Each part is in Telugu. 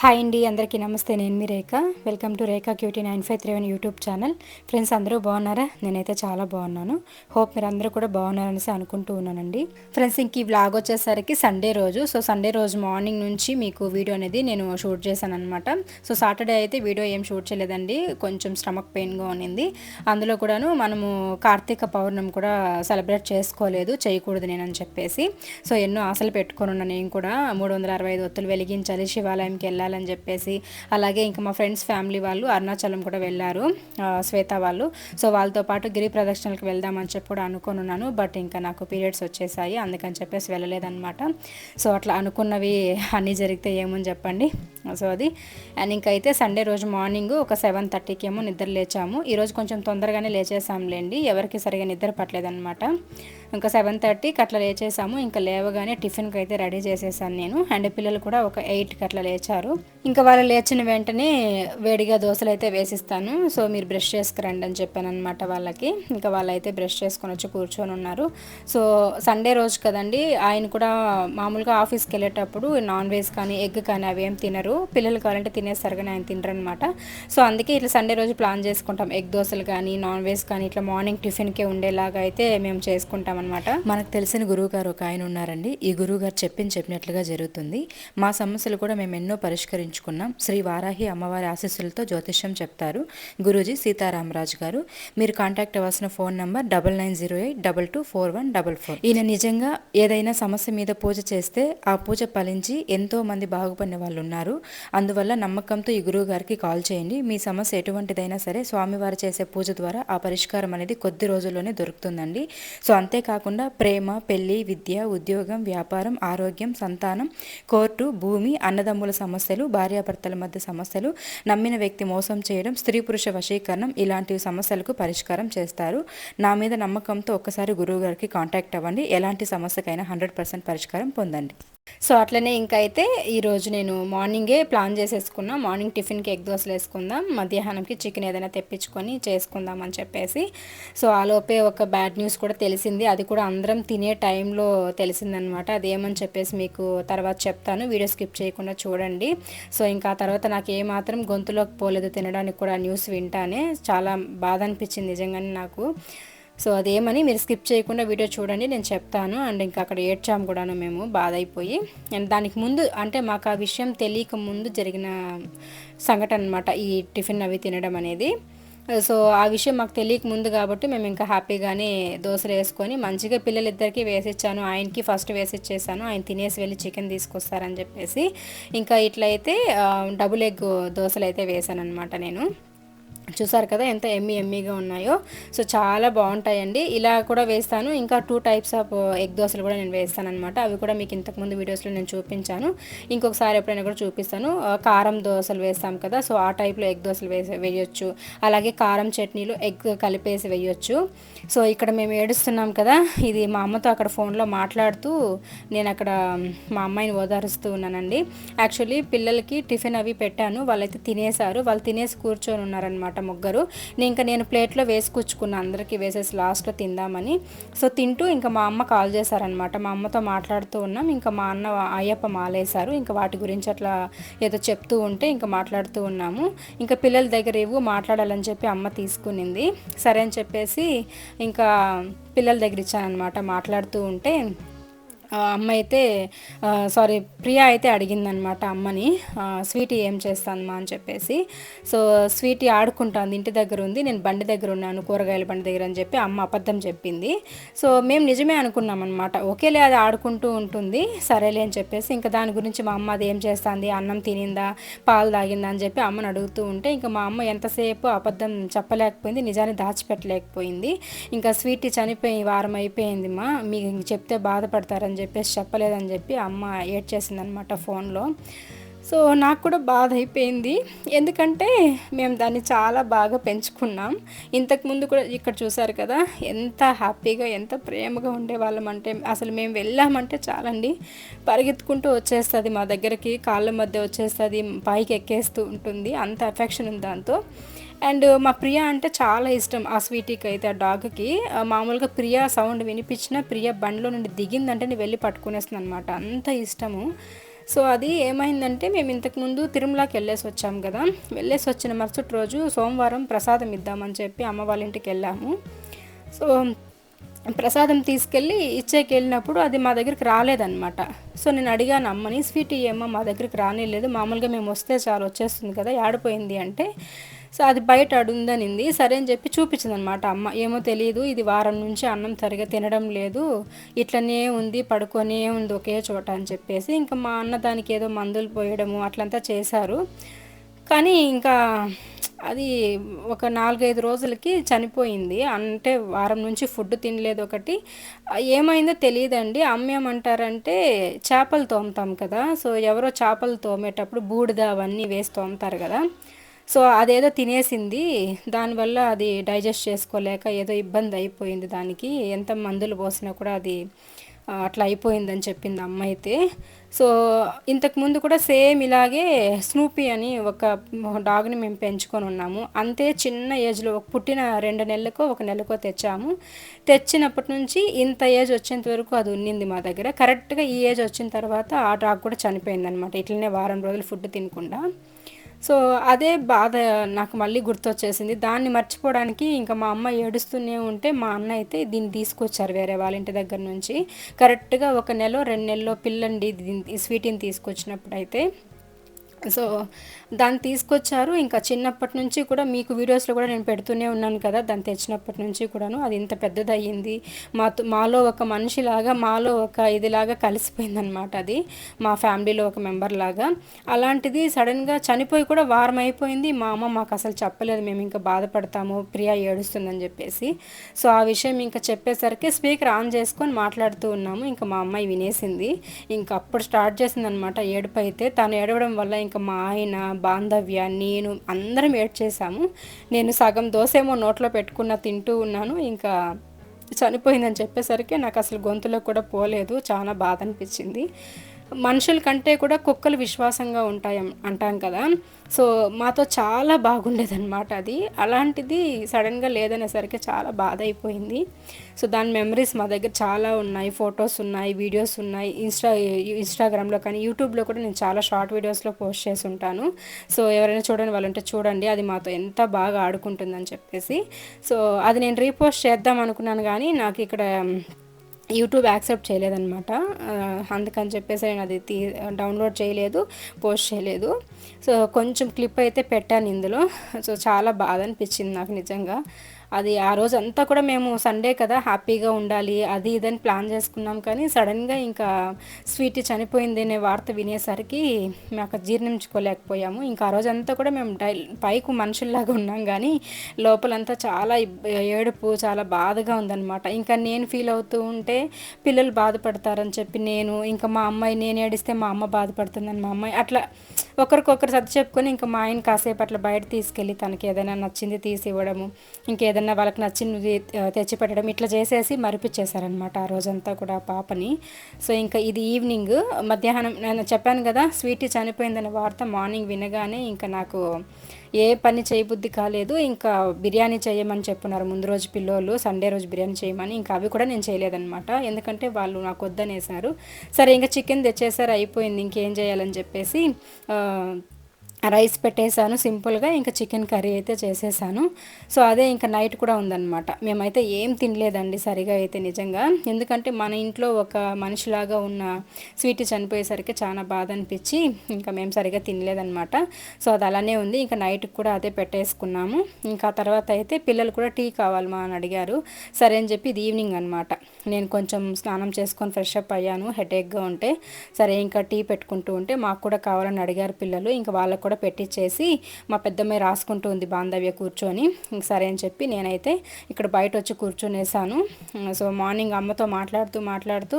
హాయ్ అండి అందరికీ నమస్తే. నేను మీ Rekha. Welcome to Rekha cutie nine five three one YouTube channel. Friends అందరూ బాగున్నారా? నేనైతే చాలా బాగున్నాను. హోప్ మీరు అందరూ కూడా బాగున్నారనేసి అనుకుంటూ ఉన్నానండి. ఫ్రెండ్స్ ఇంక ఈ వ్లాగ్ వచ్చేసరికి సండే రోజు. సో సండే రోజు మార్నింగ్ నుంచి మీకు వీడియో అనేది నేను షూట్ చేశాను అనమాట సో సాటర్డే అయితే వీడియో ఏం షూట్ చేయలేదండి. కొంచెం స్టమక్ పెయిన్గా ఉన్నింది. అందులో కూడాను మనము కార్తీక పౌర్ణమి కూడా సెలబ్రేట్ చేసుకోలేదు చేయకూడదు నేను అని చెప్పేసి. సో ఎన్నో ఆశలు పెట్టుకుని ఉన్నాను నేను కూడా మూడు వందల అరవై ఐదు ఒత్తులు వెలిగించాలి. శివాలయంకి వెళ్ళాలి చేయాలని చెప్పేసి. అలాగే ఇంకా మా ఫ్రెండ్స్ ఫ్యామిలీ వాళ్ళు అరుణాచలం కూడా వెళ్ళారు. శ్వేత వాళ్ళు. సో వాళ్ళతో పాటు గిరి ప్రదక్షిణలకు వెళ్దామని చెప్పి కూడా అనుకుని ఉన్నాను. బట్ ఇంకా నాకు పీరియడ్స్ వచ్చేసాయి. అందుకని చెప్పేసి వెళ్ళలేదన్నమాట. సో అట్లా అనుకున్నవి అన్నీ జరిగితే ఏమని చెప్పండి. సో అది. అండ్ ఇంకైతే సండే రోజు మార్నింగ్ ఒక సెవెన్ థర్టీకి ఏమో నిద్ర లేచాము. ఈరోజు కొంచెం తొందరగానే లేచేసాంలేండి. ఎవరికి సరిగా నిద్ర పట్టలేదన్నమాట. ఇంకా సెవెన్ థర్టీకి అట్లా లేచేసాము. ఇంకా లేవగానే టిఫిన్కి అయితే రెడీ చేసేసాను నేను. అండ్ పిల్లలు కూడా ఒక ఎయిట్కి అట్లా లేచారు. ఇంకా వాళ్ళు లేచిన వెంటనే వేడిగా దోశలు అయితే వేసిస్తాను. సో మీరు బ్రష్ చేసుకురండి అని చెప్పాను అనమాట వాళ్ళకి. ఇంకా వాళ్ళైతే బ్రష్ చేసుకొని వచ్చి కూర్చొని ఉన్నారు. సో సండే రోజు కదండి ఆయన కూడా మామూలుగా ఆఫీస్కి వెళ్ళేటప్పుడు నాన్ వెజ్ కానీ ఎగ్ కానీ అవి ఏం తినరు. పిల్లలు కావాలంటే తినేస్తారు కానీ ఆయన తినరు అనమాట సో అందుకే ఇట్లా సండే రోజు ప్లాన్ చేసుకుంటాం. ఎగ్ దోశలు కానీ నాన్ వెజ్ కానీ ఇట్లా మార్నింగ్ టిఫిన్కే ఉండేలాగా అయితే మేము చేసుకుంటాం అనమాట మనకు తెలిసిన గురువు గారు ఒక ఆయన ఉన్నారండి. ఈ గురువు గారు చెప్పింది చెప్పినట్లుగా జరుగుతుంది. మా సమస్యలు కూడా మేము ఎన్నో పరిష్కరించుకున్నాం శ్రీ వారాహి అమ్మవారి ఆశీస్సులతో జ్యోతిష్యం చెప్తారు. గురూజీ సీతారామరాజు గారు. మీరు కాంటాక్ట్ అవ్వాల్సిన phone number double nine zero eight double two four one double four. ఈయన నిజంగా ఏదైనా సమస్య మీద పూజ చేస్తే ఆ పూజ ఫలించి ఎంతో మంది బాగుపడిన వాళ్ళు ఉన్నారు అందువల్ల నమ్మకంతో ఈ గురువు గారికి కాల్ చేయండి. మీ సమస్య ఎటువంటిదైనా సరే స్వామివారు చేసే పూజ ద్వారా ఆ పరిష్కారం అనేది కొద్ది రోజుల్లోనే దొరుకుతుందండి. సో అంతేకాకుండా ప్రేమ పెళ్ళి విద్య ఉద్యోగం వ్యాపారం ఆరోగ్యం సంతానం కోర్టు భూమి అన్నదమ్ముల సమస్యలు భార్యాభర్తల మధ్య సమస్యలు నమ్మిన వ్యక్తి మోసం చేయడం స్త్రీ పురుష వశీకరణం ఇలాంటి సమస్యలకు పరిష్కారం చేస్తారు. నా మీద నమ్మకంతో ఒక్కసారి గురువు గారికి కాంటాక్ట్ అవ్వండి. ఎలాంటి సమస్యకైనా హండ్రెడ్ పర్సెంట్ పరిష్కారం పొందండి. సో అట్లనే ఇంకా అయితే ఈరోజు నేను మార్నింగే ప్లాన్ చేసేసుకున్నా. మార్నింగ్ టిఫిన్కి ఎగ్ దోశలు వేసుకుందాం. మధ్యాహ్నంకి చికెన్ ఏదైనా తెప్పించుకొని చేసుకుందాం అని చెప్పేసి. సో ఆలోపే ఒక బ్యాడ్ న్యూస్ కూడా తెలిసింది. అది కూడా అందరం తినే టైంలో తెలిసిందనమాట. అదేమని చెప్పేసి మీకు తర్వాత చెప్తాను. వీడియో స్కిప్ చేయకుండా చూడండి. సో ఇంకా తర్వాత నాకు ఏమాత్రం గొంతులోకి పోలేదు తినడానికి కూడా న్యూస్ వింటానే. చాలా బాధ అనిపించింది నిజంగానే నాకు. సో అదేమని మీరు స్కిప్ చేయకుండా వీడియో చూడండి నేను చెప్తాను. అండ్ ఇంకా అక్కడ ఏడ్చాము కూడాను మేము బాధ అయిపోయి అండ్ దానికి ముందు అంటే మాకు ఆ విషయం తెలియక ముందు జరిగిన సంఘటన అనమాట ఈ టిఫిన్ అవి తినడం అనేది. సో ఆ విషయం మాకు తెలియక ముందు కాబట్టి మేము ఇంకా హ్యాపీగానే దోశలు వేసుకొని మంచిగా పిల్లలిద్దరికీ వేసిచ్చాను. ఆయనకి ఫస్ట్ వేసిచ్చేసాను. ఆయన తినేసి వెళ్ళి చికెన్ తీసుకొస్తారని చెప్పేసి. ఇంకా ఇట్లయితే డబుల్ ఎగ్ దోశలు అయితే వేసాను అనమాట నేను. చూసారు కదా ఎంత ఎమ్మి ఎమ్మిగా ఉన్నాయో. సో చాలా బాగుంటాయండి. ఇలా కూడా వేస్తాను. ఇంకా టూ టైప్స్ ఆఫ్ ఎగ్ దోశలు కూడా నేను వేస్తాను అనమాట అవి కూడా మీకు ఇంతకుముందు వీడియోస్లో నేను చూపించాను. ఇంకొకసారి ఎప్పుడైనా కూడా చూపిస్తాను. కారం దోశలు వేస్తాం కదా సో ఆ టైప్లో ఎగ్ దోశలు వేసి వేయొచ్చు. అలాగే కారం చట్నీలు ఎగ్ కలిపేసి వేయొచ్చు. సో ఇక్కడ మేము ఏడుస్తున్నాం కదా ఇది మా అమ్మతో అక్కడ ఫోన్లో మాట్లాడుతూ నేను అక్కడ మా అమ్మాయిని ఓదారుస్తూ ఉన్నానండి. యాక్చువల్లీ పిల్లలకి టిఫిన్ అవి పెట్టాను. వాళ్ళైతే తినేశారు. వాళ్ళు తినేసి కూర్చొని ఉన్నారనమాట అనమాట ముగ్గురు. నేను ఇంకా నేను ప్లేట్లో వేసుకొచ్చుకున్న అందరికీ వేసేసి లాస్ట్లో తిందామని. సో తింటూ ఇంకా మా అమ్మ కాల్ చేశారనమాట. మా అమ్మతో మాట్లాడుతూ ఉన్నాం. ఇంకా మా అన్న అయ్యప్ప మాలేశారు. ఇంకా వాటి గురించి అట్లా ఏదో చెప్తూ ఉంటే ఇంకా మాట్లాడుతూ ఉన్నాము. ఇంకా పిల్లల దగ్గర ఇవ్వు మాట్లాడాలని చెప్పి అమ్మ తీసుకునింది. సరే అని చెప్పేసి ఇంకా పిల్లల దగ్గర ఇచ్చానమాట మాట్లాడుతూ ఉంటే. అమ్మ అయితే సారీ ప్రియా అయితే అడిగిందనమాట అమ్మని స్వీటీ ఏం చేస్తానమ్మా అని చెప్పేసి. సో స్వీటీ ఆడుకుంటాంది ఇంటి దగ్గర ఉంది నేను బండి దగ్గర ఉన్నాను కూరగాయల బండి దగ్గర అని చెప్పి అమ్మ అబద్ధం చెప్పింది. సో మేము నిజమే అనుకున్నాం అనమాట ఒకేలే అది ఆడుకుంటూ ఉంటుంది సరేలే అని చెప్పేసి ఇంకా దాని గురించి మా అమ్మ అది ఏం చేస్తుంది అన్నం తినిందా పాలు తాగిందా అని చెప్పి అమ్మని అడుగుతూ ఉంటే ఇంకా మా అమ్మ ఎంతసేపు అబద్ధం చెప్పలేకపోయింది నిజాన్ని దాచిపెట్టలేకపోయింది. ఇంకా స్వీటీ చనిపోయి వారం అయిపోయింది మా మీకు చెప్తే బాధపడతారని చెప్పేసి చెప్పలేదని చెప్పి అమ్మ ఏడ్ చేసిందనమాట ఫోన్లో. సో నాకు కూడా బాధ అయిపోయింది. ఎందుకంటే మేము దాన్ని చాలా బాగా పెంచుకున్నాం. ఇంతకుముందు కూడా ఇక్కడ చూసారు కదా ఎంత హ్యాపీగా ఎంత ప్రేమగా ఉండేవాళ్ళం అంటే అసలు మేము వెళ్ళామంటే చాలండి. పరిగెత్తుకుంటూ వచ్చేస్తుంది మా దగ్గరికి కాళ్ళ మధ్య వచ్చేస్తుంది పైకి ఎక్కేస్తూ ఉంటుంది. అంత అఫెక్షన్ ఉంది దాంతో. అండ్ మా ప్రియా అంటే చాలా ఇష్టం ఆ స్వీటీకి అయితే ఆ డాగ్కి. మామూలుగా ప్రియ సౌండ్ వినిపించిన ప్రియ బండిలో నుండి దిగిందంటే నేను వెళ్ళి పట్టుకునేస్తుంది అనమాట అంత ఇష్టము. సో అది ఏమైందంటే మేము ఇంతకుముందు తిరుమలకి వెళ్ళేసి వచ్చాం కదా. వెళ్ళేసి వచ్చిన మరుసటి రోజు సోమవారం ప్రసాదం ఇద్దామని చెప్పి అమ్మ వాళ్ళ ఇంటికి వెళ్ళాము. సో ప్రసాదం తీసుకెళ్ళి ఇచ్చేకి వెళ్ళినప్పుడు అది మా దగ్గరికి రాలేదన్నమాట. సో నేను అడిగాను అమ్మని స్వీట్ ఏమో మా దగ్గరికి రానేలేదు. మామూలుగా మేము వస్తే చాలు వచ్చేస్తుంది కదా ఆడిపోయింది అంటే సో అది బయట అడుందనింది. సరే అని చెప్పి చూపించింది అనమాట అమ్మ. ఏమో తెలియదు ఇది వారం నుంచి అన్నం సరిగా తినడం లేదు. ఇట్లనే ఉంది పడుకొనే ఉంది ఒకే చోట అని చెప్పేసి ఇంకా మా అన్న దానికి ఏదో మందులు పోయడము అట్లంతా చేశారు. కానీ ఇంకా అది ఒక నాలుగైదు రోజులకి చనిపోయింది. అంటే వారం నుంచి ఫుడ్ తినలేదు ఒకటి. ఏమైందో తెలియదండి అమ్మేమంటారంటే చేపలు తోముతాం కదా సో ఎవరో చేపలు తోమేటప్పుడు బూడిద అవన్నీ వేసి తోముతారు కదా. సో అదేదో తినేసింది. దానివల్ల అది డైజెస్ట్ చేసుకోలేక ఏదో ఇబ్బంది అయిపోయింది దానికి. ఎంత మందులు పోసినా కూడా అది అట్లా అయిపోయిందని చెప్పింది అమ్మ అయితే. సో ఇంతకుముందు కూడా సేమ్ ఇలాగే స్నూపీ అని ఒక డాగ్ని మేము పెంచుకొని ఉన్నాము. అంతే చిన్న ఏజ్లో ఒక పుట్టిన రెండు నెలలకో ఒక నెలకో తెచ్చాము. తెచ్చినప్పటి నుంచి ఇంత ఏజ్ వచ్చేంత వరకు అది ఉన్నింది మా దగ్గర. కరెక్ట్గా ఈ ఏజ్ వచ్చిన తర్వాత ఆ డాగ్ కూడా చనిపోయింది అనమాట ఇట్లనే వారం రోజులు ఫుడ్ తినకుండా. సో అదే బాధ నాకు మళ్ళీ గుర్తొచ్చేసింది. దాన్ని మర్చిపోవడానికి ఇంకా మా అమ్మ ఏడుస్తూనే ఉంటే మా అన్న అయితే దీన్ని తీసుకొచ్చారు వేరే వాళ్ళ ఇంటి దగ్గర నుంచి. కరెక్ట్గా ఒక నెల రెండు నెలలో పిల్లండి దీన్ని స్వీట్ని తీసుకొచ్చినప్పుడు అయితే సో దాన్ని తీసుకొచ్చారు. ఇంకా చిన్నప్పటి నుంచి కూడా మీకు వీడియోస్లో కూడా నేను పెడుతూనే ఉన్నాను కదా దాన్ని తెచ్చినప్పటి నుంచి కూడాను. అది ఇంత పెద్దది అయ్యింది మాతో మాలో ఒక మనిషిలాగా మాలో ఒక ఇదిలాగా కలిసిపోయిందనమాట అది. మా ఫ్యామిలీలో ఒక మెంబర్ లాగా. అలాంటిది సడన్గా చనిపోయి కూడా వారం అయిపోయింది. మా అమ్మ మాకు అసలు చెప్పలేదు మేము ఇంకా బాధపడతాము ప్రియా ఏడుస్తుందని చెప్పేసి. సో ఆ విషయం ఇంకా చెప్పేసరికి స్పీకర్ ఆన్ చేసుకొని మాట్లాడుతూ ఉన్నాము. ఇంకా మా అమ్మాయి వినేసింది. ఇంకా అప్పుడు స్టార్ట్ చేసిందనమాట ఏడుపు అయితే. తను ఏడవడం వల్ల ఇంకా మా ఆయన బాంధవ్య నేను అందరం ఏడ్చేసాము నేను సగం దోశ ఏమో నోట్లో పెట్టుకున్న తింటూ ఉన్నాను. ఇంకా చనిపోయిందని చెప్పేసరికి నాకు అసలు గొంతులో కూడా పోలేదు. చాలా బాధ అనిపించింది. మనుషుల కంటే కూడా కుక్కలు విశ్వాసంగా ఉంటాయి అంటాం కదా. సో మాతో చాలా బాగుండేదన్నమాట అది. అలాంటిది సడన్గా లేదనేసరికి చాలా బాధ అయిపోయింది సో దాని మెమరీస్ మా దగ్గర చాలా ఉన్నాయి. ఫొటోస్ ఉన్నాయి వీడియోస్ ఉన్నాయి. ఇన్స్టా ఇన్స్టాగ్రామ్లో కానీ యూట్యూబ్లో కూడా నేను చాలా షార్ట్ వీడియోస్లో పోస్ట్ చేసి ఉంటాను. సో ఎవరైనా చూడని వాళ్ళంటే చూడండి. అది మాతో ఎంత బాగా ఆడుకుంటుందని చెప్పేసి. సో అది నేను రీపోస్ట్ చేద్దాం అనుకున్నాను కానీ నాకు ఇక్కడ యూట్యూబ్ యాక్సెప్ట్ చేయలేదన్నమాట. అందుకని చెప్పేసి నేను అది తీ డౌన్లోడ్ చేయలేదు పోస్ట్ చేయలేదు. సో కొంచెం క్లిప్ అయితే పెట్టాను ఇందులో. సో చాలా బాధ అనిపించింది నాకు నిజంగా. అది ఆ రోజు అంతా కూడా మేము సండే కదా హ్యాపీగా ఉండాలి అది ఇదని ప్లాన్ చేసుకున్నాం. కానీ సడన్గా ఇంకా స్వీట్ చనిపోయింది అనే వార్త వినేసరికి మాకు జీర్ణించుకోలేకపోయాము. ఇంకా ఆ రోజు అంతా కూడా మేము డై పైకి మనుషుల్లాగా ఉన్నాం. కానీ లోపలంతా చాలా ఏడుపు చాలా బాధగా ఉందన్నమాట. ఇంకా నేను ఫీల్ అవుతూ ఉంటే పిల్లలు బాధపడతారని చెప్పి నేను ఇంకా మా అమ్మాయి నేను ఏడిస్తే మా అమ్మ బాధపడుతుందని మా అమ్మాయి అట్లా ఒకరికొకరు సర్ది చెప్పుకొని ఇంకా మా ఆయన కాసేపు అట్లా బయట తీసుకెళ్ళి తనకి ఏదైనా నచ్చింది తీసి ఇవ్వడము ఇంకేదైనా వాళ్ళకి నచ్చింది తెచ్చిపెట్టడం ఇట్లా చేసేసి మరిపించేశారనమాట ఆ రోజంతా కూడా ఆ పాపని. సో ఇంకా ఇది ఈవినింగ్ మధ్యాహ్నం నేను చెప్పాను కదా స్వీటీ చనిపోయిందనే వార్త మార్నింగ్ వినగానే ఇంకా నాకు ఏ పని చేయబుద్ధి కాలేదు ఇంకా బిర్యానీ చేయమని చెప్పున్నారు ముందు రోజు పిల్లోళ్ళు సండే రోజు బిర్యానీ చేయమని ఇంకా అవి కూడా నేను చేయలేదనమాట ఎందుకంటే వాళ్ళు నాకు వద్దనేసారు సరే ఇంకా చికెన్ తెచ్చేసారు అయిపోయింది ఇంకేం చేయాలని చెప్పేసి రైస్ పెట్టేశాను సింపుల్గా ఇంకా చికెన్ కర్రీ అయితే చేసేసాను. సో అదే ఇంకా నైట్ కూడా ఉందన్నమాట. మేమైతే ఏం తినలేదండి సరిగా అయితే నిజంగా. ఎందుకంటే మన ఇంట్లో ఒక మనిషిలాగా ఉన్న స్వీట్ చనిపోయేసరికి చాలా బాధ అనిపించి ఇంకా మేము సరిగా తినలేదన్నమాట. సో అది అలానే ఉంది. ఇంకా నైట్కి కూడా అదే పెట్టేసుకున్నాము. ఇంకా తర్వాత అయితే పిల్లలు కూడా టీ కావాలి మా అని అడిగారు. సరే అని చెప్పి ఇది ఈవినింగ్ అనమాట నేను కొంచెం స్నానం చేసుకొని ఫ్రెష్ అప్ అయ్యాను. హెడేక్గా ఉంటే సరే ఇంకా టీ పెట్టుకుంటూ ఉంటే మాకు కూడా కావాలని అడిగారు పిల్లలు. ఇంకా వాళ్ళకు కూడా పెట్టించేసి మా పెద్దమ్మాయి రాసుకుంటూ ఉంది బాంధవ్య కూర్చొని. సరే అని చెప్పి నేనైతే ఇక్కడ బయట వచ్చి కూర్చొనేసాను. సో మార్నింగ్ అమ్మతో మాట్లాడుతూ మాట్లాడుతూ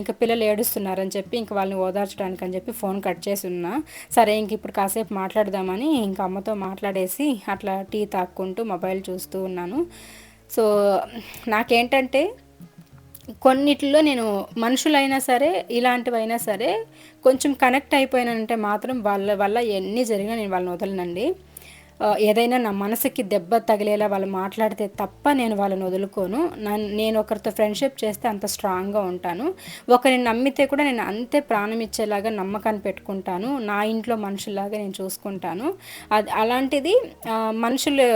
ఇంకా పిల్లలు ఏడుస్తున్నారని చెప్పి ఇంక వాళ్ళని ఓదార్చడానికి అని చెప్పి ఫోన్ కట్ చేసి ఉన్నా. సరే ఇంక ఇప్పుడు కాసేపు మాట్లాడదామని ఇంకా అమ్మతో మాట్లాడేసి అట్లా టీ తాక్కుంటూ మొబైల్ చూస్తూ ఉన్నాను. సో నాకేంటంటే కొన్నిట్లో నేను మనుషులైనా సరే ఇలాంటివైనా సరే కొంచెం కనెక్ట్ అయిపోయినంటే మాత్రం వాళ్ళ వల్ల ఎన్ని జరిగినా నేను వాళ్ళని వదలనండి. ఏదైనా నా మనసుకి దెబ్బ తగిలేలా వాళ్ళు మాట్లాడితే తప్ప నేను వాళ్ళని వదులుకోను. నన్ను నేను ఒకరితో ఫ్రెండ్షిప్ చేస్తే అంత స్ట్రాంగ్గా ఉంటాను. ఒకరిని నమ్మితే కూడా నేను అంతే ప్రాణం ఇచ్చేలాగా నమ్మకాన్ని పెట్టుకుంటాను. నా ఇంట్లో మనుషుల్లాగా నేను చూసుకుంటాను. అది అలాంటిది మనుషులు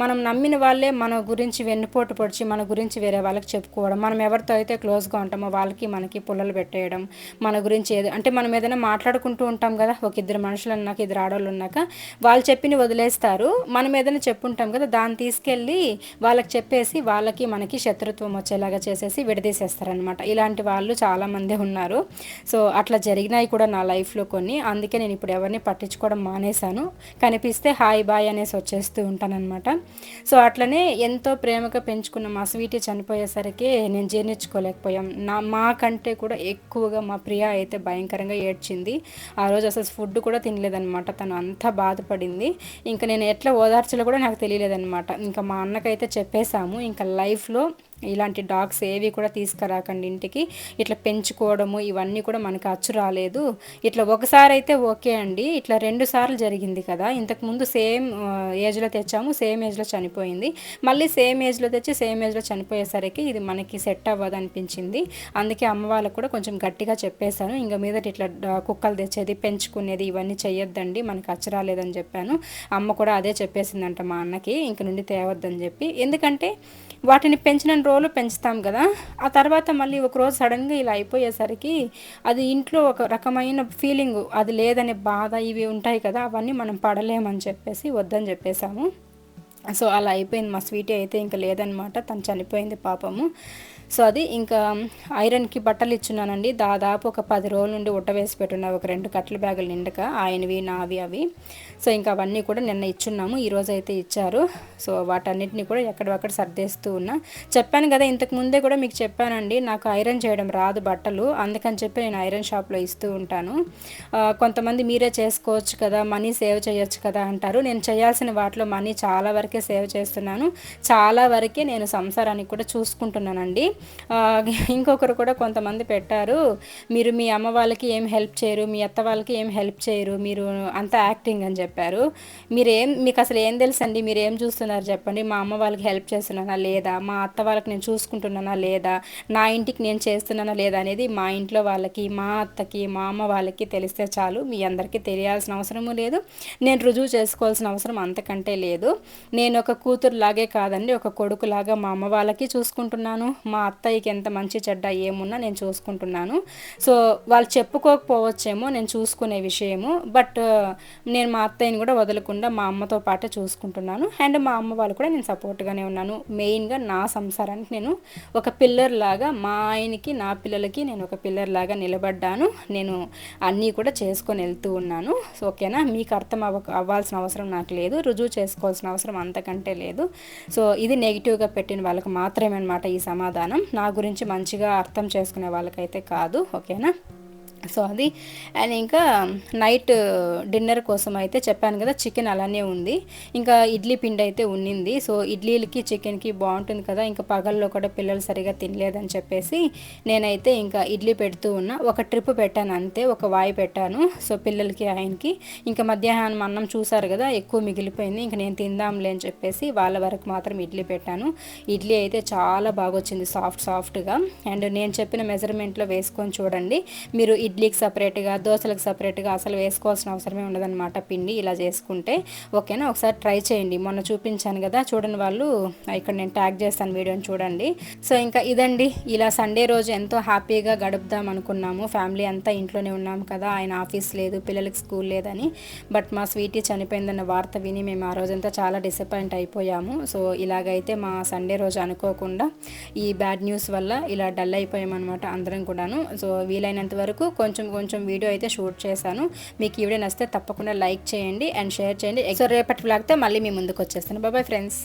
మనం నమ్మిన వాళ్ళే మన గురించి వెన్నుపోటు పొడిచి మన గురించి వేరే వాళ్ళకి చెప్పుకోవడం మనం ఎవరితో అయితే క్లోజ్గా ఉంటామో వాళ్ళకి మనకి పుల్లలు పెట్టేయడం మన గురించి ఏదో అంటే మనం ఏదైనా మాట్లాడుకుంటూ ఉంటాం కదా ఒక ఇద్దరు మనుషులు అన్నాక ఇద్దరు ఆడవాళ్ళు ఉన్నాక వాళ్ళు చెప్పిన వదిలే వదిలేస్తారు మనం ఏదైనా చెప్పుంటాం కదా దాన్ని తీసుకెళ్ళి వాళ్ళకి చెప్పేసి వాళ్ళకి మనకి శత్రుత్వం వచ్చేలాగా చేసేసి విడదీసేస్తారనమాట ఇలాంటి వాళ్ళు చాలామంది ఉన్నారు. సో అట్లా జరిగినాయి కూడా నా లైఫ్లో కొన్ని. అందుకే నేను ఇప్పుడు ఎవరిని పట్టించుకోవడం మానేశాను. కనిపిస్తే హాయ్ బాయ్ అనేసి వచ్చేస్తూ ఉంటానన్నమాట. సో అట్లనే ఎంతో ప్రేమగా పెంచుకున్న మా స్వీటీ చనిపోయేసరికి నేను జీర్ణించుకోలేకపోయాం. నా మాకంటే కూడా ఎక్కువగా మా ప్రియ అయితే భయంకరంగా ఏడ్చింది. ఆ రోజు అసలు ఫుడ్ కూడా తినలేదన్నమాట. తను అంతా బాధపడింది. ఇంకా నేను ఎట్లా ఓదార్చలో కూడా నాకు తెలియలేదన్నమాట. ఇంకా మా అన్నకైతే చెప్పేశాము ఇంకా లైఫ్లో ఇలాంటి డాగ్స్ ఏవి కూడా తీసుకురాకండి ఇంటికి. ఇట్లా పెంచుకోవడము ఇవన్నీ కూడా మనకు అచ్చు రాలేదు. ఇట్లా ఒకసారి అయితే ఓకే అండి. ఇట్లా రెండు సార్లు జరిగింది కదా. ఇంతకుముందు సేమ్ ఏజ్లో తెచ్చాము సేమ్ ఏజ్లో చనిపోయింది. మళ్ళీ సేమ్ ఏజ్లో తెచ్చి సేమ్ ఏజ్లో చనిపోయేసరికి ఇది మనకి సెట్ అవ్వదు అనిపించింది అందుకే అమ్మ వాళ్ళకు కూడా కొంచెం గట్టిగా చెప్పేశాను. ఇంకా మీద ఇట్లా కుక్కలు తెచ్చేది పెంచుకునేది ఇవన్నీ చేయొద్దండి మనకి అచ్చు రాలేదని చెప్పాను. అమ్మ కూడా అదే చెప్పేసిందంట మా అన్నకి ఇంక నుండి తేవద్దని చెప్పి. ఎందుకంటే వాటిని పెంచిన రోజులు పెంచుతాం కదా. ఆ తర్వాత మళ్ళీ ఒక రోజు సడన్గా ఇలా అయిపోయేసరికి అది ఇంట్లో ఒక రకమైన ఫీలింగ్ అది లేదనే బాధ ఇవి ఉంటాయి కదా అవన్నీ మనం పడలేమని చెప్పేసి వద్దని చెప్పేశాము సో అలా అయిపోయింది మా స్వీటీ అయితే ఇంకా లేదనమాట తను చనిపోయింది పాపము. సో అది ఇంకా ఐరన్కి బట్టలు ఇచ్చున్నానండి. దాదాపు ఒక పది రోజుల నుండి ఉట్ట వేసి పెట్టున్నా. ఒక రెండు కట్ల బ్యాగులు నిండక ఆయనవి నావి అవి. సో ఇంకా అవన్నీ కూడా నిన్న ఇచ్చున్నాము. ఈరోజు అయితే ఇచ్చారు. సో వాటన్నిటిని కూడా ఎక్కడక్కడ సర్దేస్తూ ఉన్నా. చెప్పాను కదా ఇంతకు ముందే కూడా మీకు చెప్పానండి నాకు ఐరన్ చేయడం రాదు బట్టలు. అందుకని చెప్పి నేను ఐరన్ షాప్లో ఇస్తూ ఉంటాను. కొంతమంది మీరే చేసుకోవచ్చు కదా మనీ సేవ్ చేయొచ్చు కదా అంటారు. నేను చేయాల్సిన వాటిలో మనీ చాలా వరకే సేవ్ చేస్తున్నాను. చాలా వరకే నేను సంసారానికి కూడా చూసుకుంటున్నానండి. ఇంకొకరు కూడా కొంతమంది పెట్టారు. మీరు మీ అమ్మ వాళ్ళకి ఏం హెల్ప్ చేయరు మీ అత్త వాళ్ళకి ఏం హెల్ప్ చేయరు మీరు అంత యాక్టింగ్ అని చెప్పారు. మీరేం మీకు అసలు ఏం తెలుసండి? మీరు ఏం చూస్తున్నారు చెప్పండి? మా అమ్మ వాళ్ళకి హెల్ప్ చేస్తున్నానా లేదా? మా అత్త వాళ్ళకి నేను చూసుకుంటున్నానా లేదా? నా ఇంటికి నేను చేస్తున్నానా లేదా అనేది మా ఇంట్లో వాళ్ళకి మా అత్తకి మా అమ్మ వాళ్ళకి తెలిస్తే చాలు. మీ అందరికీ తెలియాల్సిన అవసరము లేదు. నేను రుజువు చేసుకోవాల్సిన అవసరం అంతకంటే లేదు. నేను ఒక కూతురు లాగే కాదండి ఒక కొడుకులాగా మా అమ్మ వాళ్ళకి చూసుకుంటున్నాను. మా అత్తయ్యకి ఎంత మంచి చెడ్డ ఏమున్నా నేను చూసుకుంటున్నాను. సో వాళ్ళు చెప్పుకోకపోవచ్చేమో నేను చూసుకునే విషయము. బట్ నేను మా అత్తయ్యని కూడా వదలకుండా మా అమ్మతో పాటే చూసుకుంటున్నాను. అండ్ మా అమ్మ వాళ్ళు కూడా నేను సపోర్ట్గానే ఉన్నాను. మెయిన్గా నా సంసారానికి నేను ఒక పిల్లర్ లాగా మా ఆయనకి నా పిల్లలకి నేను ఒక పిల్లర్ లాగా నిలబడ్డాను. నేను అన్నీ కూడా చేసుకొని వెళ్తూ ఉన్నాను. సో ఓకేనా? మీకు అర్థం అవ్వ అవ్వాల్సిన అవసరం నాకు లేదు. రుజువు చేసుకోవాల్సిన అవసరం అంతకంటే లేదు. సో ఇది నెగిటివ్గా పెట్టిన వాళ్ళకి మాత్రమే అనమాట ఈ సమాధానం. నా గురించి మంచిగా అర్థం చేసుకునే వాళ్ళకైతే కాదు ఓకేనా? సో అది అండ్ ఇంకా నైట్ డిన్నర్ కోసం అయితే చెప్పాను కదా చికెన్ అలానే ఉంది. ఇంకా ఇడ్లీ పిండి అయితే ఉన్నింది. సో ఇడ్లీలకి చికెన్కి బాగుంటుంది కదా ఇంకా పగల్లో కూడా పిల్లలు సరిగా తినలేదని చెప్పేసి నేనైతే ఇంకా ఇడ్లీ పెడుతూ ఉన్నా. ఒక ట్రిప్ పెట్టాను అంతే ఒక వాయి పెట్టాను. సో పిల్లలకి ఆయనకి. ఇంకా మధ్యాహ్నం అన్నం చూసారు కదా ఎక్కువ మిగిలిపోయింది. ఇంకా నేను తిందాంలే అని చెప్పేసి వాళ్ళ వరకు మాత్రం ఇడ్లీ పెట్టాను. ఇడ్లీ అయితే చాలా బాగా వచ్చింది సాఫ్ట్ సాఫ్ట్గా. అండ్ నేను చెప్పిన మెజర్మెంట్లో వేసుకొని చూడండి. మీరు ఇడ్లీకి సపరేట్గా దోశలకు సపరేట్గా అసలు వేసుకోవాల్సిన అవసరమే ఉండదన్నమాట పిండి ఇలా చేసుకుంటే. ఓకేనా? ఒకసారి ట్రై చేయండి. మొన్న చూపించాను కదా చూడని వాళ్ళు ఇక్కడ నేను ట్యాగ్ చేస్తాను వీడియోని చూడండి. సో ఇంకా ఇదండి. ఇలా సండే రోజు ఎంతో హ్యాపీగా గడుపుదాం అనుకున్నాము. ఫ్యామిలీ అంతా ఇంట్లోనే ఉన్నాము కదా ఆయన ఆఫీస్ లేదు పిల్లలకి స్కూల్ లేదని. బట్ మా స్వీటీ చనిపోయిందన్న వార్త విని మేము ఆ రోజంతా చాలా డిసప్పాయింట్ అయిపోయాము. సో ఇలాగైతే మా సండే రోజు అనుకోకుండా ఈ బ్యాడ్ న్యూస్ వల్ల ఇలా డల్ అయిపోయామన్నమాట అందరం కూడాను. సో వీలైనంత వరకు కొంచెం కొంచెం వీడియో అయితే షూట్ చేశాను. మీకు ఈ వీడియో నచ్చితే తప్పకుండా లైక్ చేయండి అండ్ షేర్ చేయండి. సో రేపటి బ్లాగ్తో మళ్ళీ మీ ముందుకు వచ్చేస్తాను. బాబాయ్ ఫ్రెండ్స్